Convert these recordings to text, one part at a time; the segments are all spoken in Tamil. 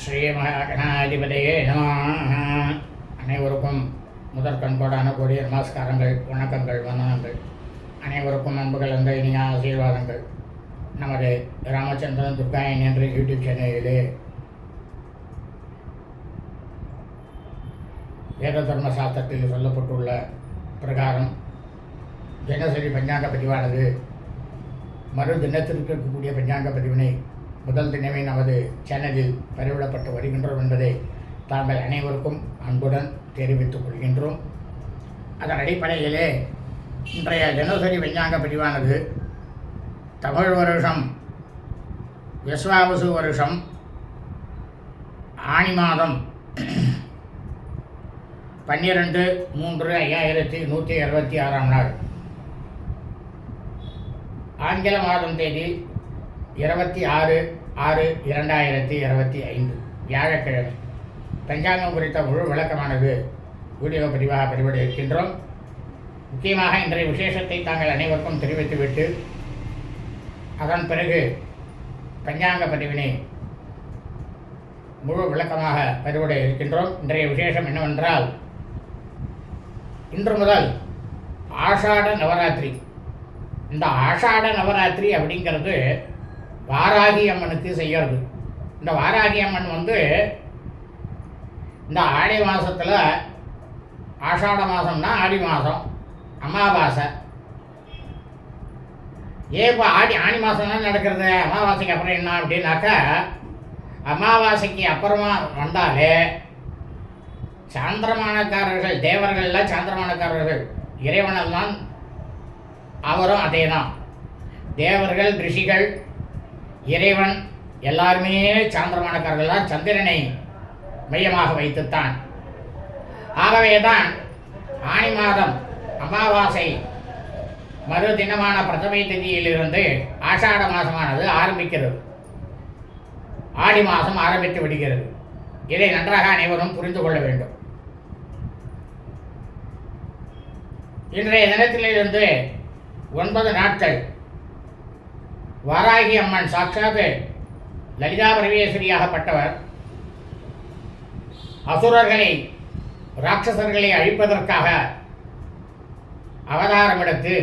ஸ்ரீ மகாகணாதிபதியே அனைவருக்கும் முதற் பண்பாடான கூடிய நமஸ்காரங்கள் வணக்கங்கள் வந்தனங்கள். அனைவருக்கும் அன்புகள் அந்த இனிய ஆசீர்வாதங்கள். நமது ராமச்சந்திரன் துர்காயன் என்ற யூடியூப் சேனலிலே வேத தர்ம சாஸ்திரத்தில் சொல்லப்பட்டுள்ள பிரகாரம் தினசரி பஞ்சாங்க பதிவானது. மறு தினத்திற்கு இருக்கக்கூடிய பஞ்சாங்க பதிவினை முதல் தினமே நமது சேனலில் பதிவிடப்பட்டு வருகின்றோம் என்பதை தாங்கள் அனைவருக்கும் அன்புடன் தெரிவித்துக் கொள்கின்றோம். அதன் அடிப்படையிலே இன்றைய தினசரி விஞ்ஞான பிரிவானது தமிழ் வருஷம் விஸ்வாவசு வருஷம் ஆணி மாதம் பன்னிரெண்டு மூன்று ஐயாயிரத்தி நூற்றி அறுபத்தி ஆறாம் நாள். ஆங்கில மாதம் தேதி இருபத்தி ஆறு ஆறு இரண்டாயிரத்தி இருபத்தி ஐந்து வியாழக்கிழமை. பஞ்சாங்கம் குறித்த முழு விளக்கமானது வீடியோ பதிவாக பதிவிட இருக்கின்றோம் முக்கியமாக இன்றைய விசேஷத்தை தாங்கள் அனைவருக்கும் தெரிவித்துவிட்டு அதன் பிறகு பஞ்சாங்க பதிவினை முழு விளக்கமாக பதிவிட இருக்கின்றோம். இன்றைய விசேஷம் என்னவென்றால் இன்று முதல் ஆஷாட நவராத்திரி. இந்த ஆஷாட நவராத்திரி அப்படிங்கிறது வாராகி அம்மனுக்கு செய்கிறது இந்த வாராகி அம்மன் வந்து இந்த ஆடி மாதத்தில் ஆஷாட மாதம்னா ஆடி மாதம் அமாவாசை. ஏன் இப்போ ஆடி ஆடி மாதம் தான் நடக்கிறது? அமாவாசைக்கு அப்புறம் என்ன அப்படின்னாக்கா அமாவாசைக்கு அப்புறமா வந்தாலே சாந்திரமானக்காரர்கள் தேவர்கள்லாம் சாந்திரமானக்காரர்கள் இறைவனெல்லாம் அவரும் அதே தான் தேவர்கள் ரிஷிகள் இறைவன் எல்லாருமே சாந்திரமானக்காரர்கள் தான் சந்திரனை மையமாக வைத்துத்தான். ஆகவே தான் ஆணி மாதம் அமாவாசை மறு தினமான பிரதமை திதியிலிருந்து ஆஷாட மாதமானது ஆரம்பிக்கிறது. ஆடி மாதம் ஆரம்பித்து விடுகிறது. இதை நன்றாக அனைவரும் புரிந்து கொள்ள வேண்டும். இன்றைய தினத்திலிருந்து ஒன்பது நாட்கள் வாராகி அம்மன் சாட்சாத் லலிதா பரமேஸ்வரியாகப்பட்டவர் அசுரர்களை ராட்சசர்களை அழிப்பதற்காக அவதாரம் எடுத்து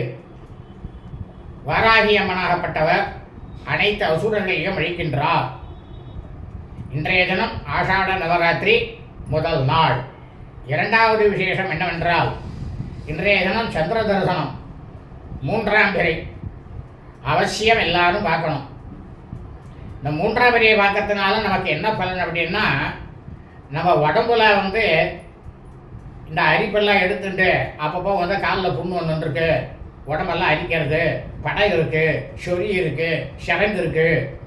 வாராகி அம்மனாகப்பட்டவர் அனைத்து அசுரர்களையும் அழிக்கின்றார். இன்றைய தினம் ஆஷாட நவராத்திரி முதல் நாள். இரண்டாவது விசேஷம் என்னவென்றால் இன்றைய தினம் சந்திர தரிசனம் மூன்றாம் பிறை அவசியம் எல்லாரும் பார்க்கணும். இந்த மூன்றாம் வரியை பார்க்கறதுனால நமக்கு என்ன பலன் அப்படின்னா நம்ம உடம்புல வந்து இந்த அரிப்பெல்லாம் எடுத்துட்டு அப்பப்போ வந்து காலில் புண்ணு வந்துருக்கு உடம்பெல்லாம் அரிக்கிறது படை இருக்கு சொறி இருக்கு ஷரங்கு இருக்கு.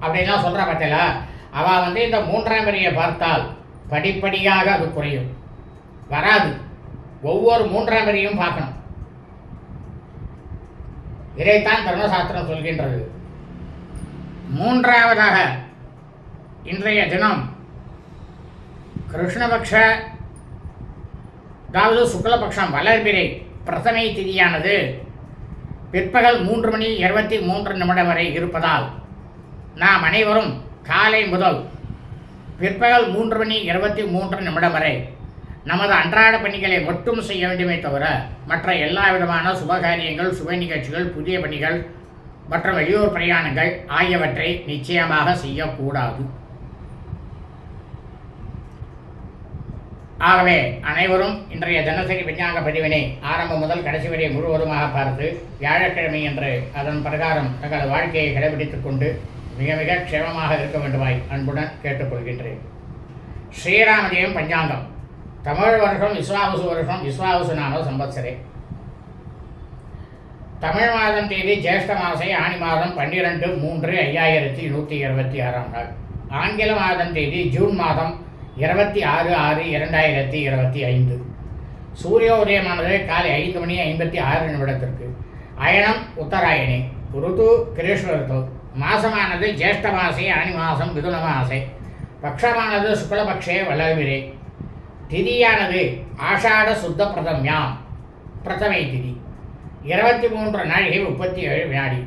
அப்படின்லாம் சொல்கிறா பார்த்தீங்களா? அவள் வந்து இந்த மூன்றாம் வரியை பார்த்தால் படிப்படியாக அது குறையும். வராது. ஒவ்வொரு மூன்றாம் வரியும் பார்க்கணும். இதைத்தான் தர்மசாஸ்திரம் சொல்கின்றது. மூன்றாவதாக இன்றைய தினம் கிருஷ்ணபக்ஷ அதாவது சுக்லபக்ஷம் வளர்பிறை பிரதமை திதியானது பிற்பகல் மூன்று மணி இருபத்தி மூன்று நிமிடம் வரை இருப்பதால் நாம் அனைவரும் காலை முதல் பிற்பகல் மூன்று மணி இருபத்தி மூன்று நிமிடம் வரை நமது அன்றாட பணிகளை மட்டும் செய்ய வேண்டுமே தவிர மற்ற எல்லா விதமான சுபகாரியங்கள் சுப நிகழ்ச்சிகள் புதிய பணிகள் மற்றும் வெளியூர் பிரயாணங்கள் ஆகியவற்றை நிச்சயமாக செய்யக்கூடாது. ஆகவே அனைவரும் இன்றைய தினசரி விஞ்ஞான பதிவினை ஆரம்பம் முதல் கடைசி வரை முழுவதுமாக பார்த்து வியாழக்கிழமை என்று அதன் பிரகாரம் தங்கள் வாழ்க்கையை கடைபிடித்துக் கொண்டு மிக மிக க்ஷேமமாக இருக்க வேண்டுமாய் அன்புடன் கேட்டுக்கொள்கின்றேன். ஸ்ரீராமதேவம் பஞ்சாங்கம். தமிழ் வருஷம் விஸ்வாவசு வருஷம் விஸ்வாவசு நாம சம்பத்சரே. தமிழ் மாதம் தேதி ஜேஷ்ட மாசை ஆணி மாதம் பன்னிரெண்டு மூன்று ஐயாயிரத்தி நூற்றி இருபத்தி ஆறாம் நாள். ஆங்கில மாதம் தேதி ஜூன் மாதம் இருபத்தி ஆறு ஆறு இரண்டாயிரத்தி இருபத்தி ஐந்து. சூரிய உதயமானது காலை ஐந்து மணி ஐம்பத்தி ஆறு நிமிடத்திற்கு. அயனம் உத்தராயணி ருது கிரீஷ்ம ருத்து மாசமானது ஜேஷ்ட மாசை ஆனி மாதம் மிதுன மாசை. பக்ஷமானது சுக்லபக்ஷே வளவிரே திதியானது ஆஷாட சுத்த பிரதம்யாம். பிரதமை திதி. இருபத்தி மூன்று நாழிகை முப்பத்தி ஏழு வினாடி.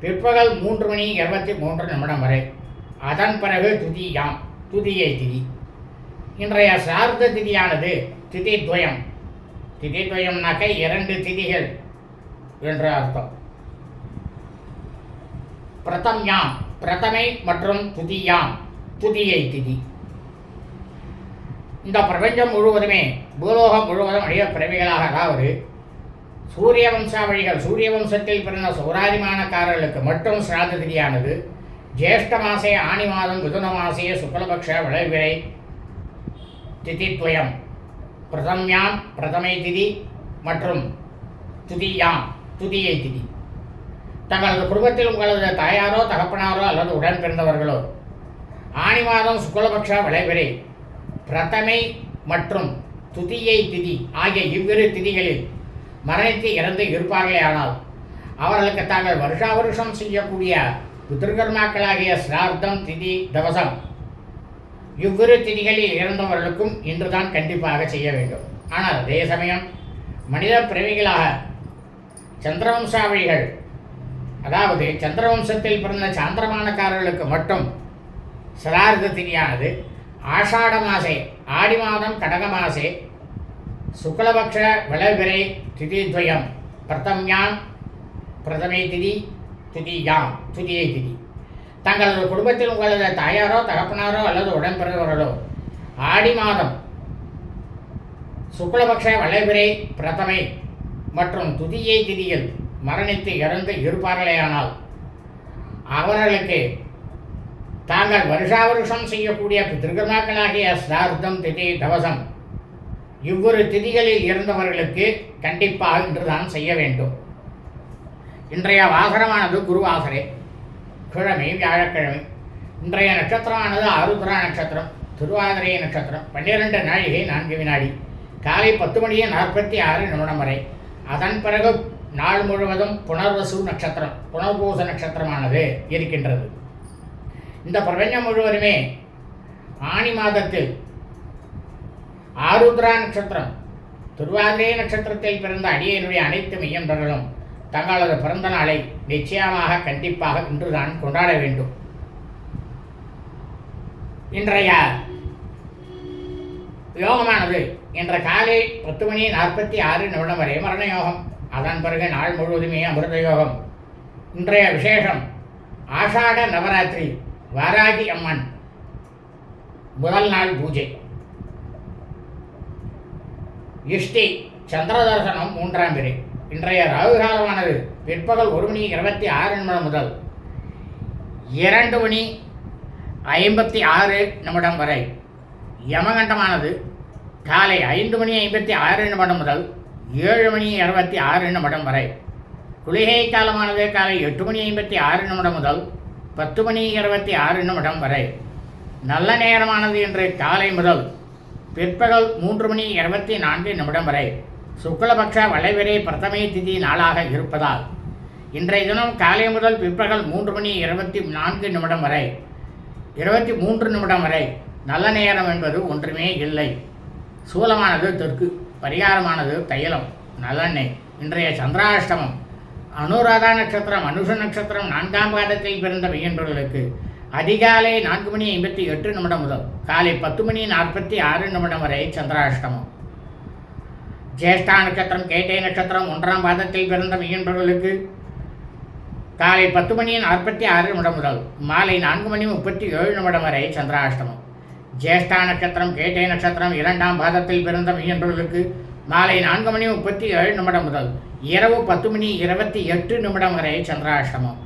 பிற்பகல் மூன்று மணி இருபத்தி மூன்று நிமிடம் வரை. அதன் பிறகு துதியாம். துதியை திதி. இன்றைய சார்த திதியானது திதி துவயம் திதி துவயம்னாக்க இரண்டு திதிகள் என்று அர்த்தம். பிரதம்யாம் பிரதமை மற்றும் துதியாம். துதியை திதி. இந்த பிரபஞ்சம் முழுவதுமே பூலோகம் முழுவதும் அழிய பிறவிகளாக அதாவது சூரிய வம்சாவழிகள் சூரிய வம்சத்தில் பிறந்த சௌராதிமானக்காரர்களுக்கு மட்டும் சிராத திதியானது ஜேஷ்ட மாசே ஆணி மாதம் மிதுன மாசே சுக்லபக்ஷ விளைவிரை திதித்வயம் பிரதம்யாம் பிரதமை திதி மற்றும் துதியாம் துதியை திதி. தங்களது குடும்பத்தில் உங்களது தாயாரோ தகப்பனாரோ அல்லது உடன் பிறந்தவர்களோ ஆணி மாதம் சுக்லபக்ஷ விளைவிரை பிரதமை மற்றும் துதியை திதி ஆகிய இவ்விரு திதிகளில் மரணித்து இறந்து இருப்பார்களே ஆனால் அவர்களுக்கு தாங்கள் வருஷா வருஷம் செய்யக்கூடிய பிதிருக்கர்மாக்களாகிய சிரார்த்தம் திதி தவசம் இவ்விரு திதிகளில் இறந்தவர்களுக்கும் இன்றுதான் கண்டிப்பாக செய்ய வேண்டும். ஆனால் அதே சமயம் மனித பிறவிகளாக சந்திரவம்சாவழிகள் அதாவது சந்திரவம்சத்தில் பிறந்த சாந்திரமானக்காரர்களுக்கு மட்டும் சிரார்த்த திதியானது ஆஷாட மாசே ஆடி மாதம் கடக மாசே. சுக்லபக்ஷ விளவிரை திதித்வயம். பிரதம்யாம் பிரதமை திதி துதியாம் துதியை திதி. தங்களது குடும்பத்தில் உங்களது தாயாரோ தகப்பனாரோ அல்லது உடன்பிறவர்களோ ஆடி மாதம் சுக்லபக்ஷ வளைவிரை பிரதமை மற்றும் துதியை திதியில் மரணித்து இறந்து இருப்பார்களேயானால் அவர்களுக்கு தாங்கள் வருஷா வருஷம் செய்யக்கூடிய பிதிருக்கர்மாக்களாகிய சிரார்த்தம் திதி தவசம். இவ்வொரு திதிகளில் இருந்தவர்களுக்கு கண்டிப்பாக இன்றுதான் செய்ய வேண்டும். இன்றைய வாசரமானது குருவாசரே கிழமை வியாழக்கிழமை. இன்றைய நட்சத்திரமானது ஆருத்ரா நட்சத்திரம் திருவாதிரை நட்சத்திரம் பன்னிரெண்டு நாழிகை நான்கு வினாடி. காலை பத்து மணியே நாற்பத்தி ஆறு நிமிடம் வரை. அதன் பிறகு நாள் முழுவதும் புனர்வசு நட்சத்திரம் புனர்பூச நட்சத்திரமானது இருக்கின்றது. இந்த பிரபஞ்சம் முழுவதுமே ஆணி மாதத்தில் ஆருத்ரா நட்சத்திரம் திருவாதிரை நட்சத்திரத்தில் பிறந்த அடியனுடைய அனைத்து மெய்யன்பர்களும் தங்களது பிறந்த நாளை நிச்சயமாக கண்டிப்பாக இன்றுதான் கொண்டாட வேண்டும். இன்றைய யோகமானது இன்ற காலை பத்து மணி நாற்பத்தி ஆறு நிமிடம் வரை மரண யோகம். அதன் பிறகு நாள் முழுவதுமே அமிர்த யோகம். இன்றைய விசேஷம் ஆஷாட நவராத்திரி. வாராகி அம்மன். முதல் நாள் பூஜை. இஷ்டி சந்திர தரிசனம் மூன்றாம் பிறை. இன்றைய ராகு காலமானது பிற்பகல் ஒரு மணி இருபத்தி ஆறு நிமிடம் முதல் இரண்டு மணி ஐம்பத்தி ஆறு நிமிடம் வரை. யமகண்டமானது காலை ஐந்து மணி ஐம்பத்தி ஆறு நிமிடம் முதல் ஏழு மணி இருபத்தி ஆறு நிமிடம் வரை. குளிகை காலமானது காலை எட்டு மணி ஐம்பத்தி ஆறு நிமிடம் முதல் பத்து மணி இருபத்தி ஆறு நிமிடம் வரை. நல்ல நேரமானது இன்று காலை முதல் பிற்பகல் மூன்று மணி இருபத்தி நான்கு நிமிடம் வரை. சுக்லபக்ஷ வளைவிரை பிரதமை திதி நாளாக இருப்பதால் இன்றைய தினம் காலை முதல் பிற்பகல் மூன்று மணி இருபத்தி நான்கு நிமிடம் வரை இருபத்தி மூன்று நிமிடம் வரை நல்ல நேரம் என்பது ஒன்றுமே இல்லை. சூலமானது தெற்கு பரிகாரமானது தைலம் நல்லெண்ணெய் இன்றைய சந்திராஷ்டமம் அனுராதா நட்சத்திரம் அனுஷ நட்சத்திரம் நான்காம் பாதத்தில் பிறந்த மெய்யன்பர்களுக்கு அதிகாலை நான்கு மணி ஐம்பத்தி எட்டு நிமிடம் முதல் காலை பத்து மணி நாற்பத்தி ஆறு நிமிடம் வரை சந்திராஷ்டமம். ஜேஷ்டா நட்சத்திரம் கேட்டை நட்சத்திரம் ஒன்றாம் பாதத்தில் பிறந்த மெய்யன்பர்களுக்கு காலை பத்து மணி நாற்பத்தி ஆறு நிமிடம் முதல் மாலை நான்கு மணி முப்பத்தி ஏழு நிமிடம் வரை சந்திராஷ்டமம். ஜேஷ்டா நட்சத்திரம் கேட்டை நட்சத்திரம் இரண்டாம் பாதத்தில் பிறந்த மெய்யன்பர்களுக்கு மாலை நான்கு மணி முப்பத்தி ஏழு நிமிடம் முதல் இரவு பத்து மணி இருபத்தி எட்டு நிமிடம் வரை சந்திராஷ்டமம்.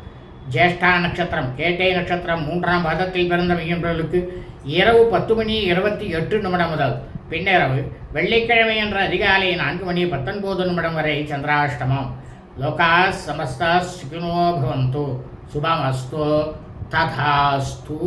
ஜேஷ்டா நட்சத்திரம் கேட்டை நட்சத்திரம் மூன்றாம் பாதத்தில் பிறந்த மெய்யன்பர்களுக்கு இரவு பத்து மணி இருபத்தி எட்டு நிமிடம் முதல் பின்னிரவு வெள்ளிக்கிழமை என்ற அதிகாலை நான்கு மணி பத்தொன்பது நிமிடம் வரை சந்திராஷ்டமம். லோகா சமஸ்தா சுகினோ பவந்து. ததாஸ்தூ.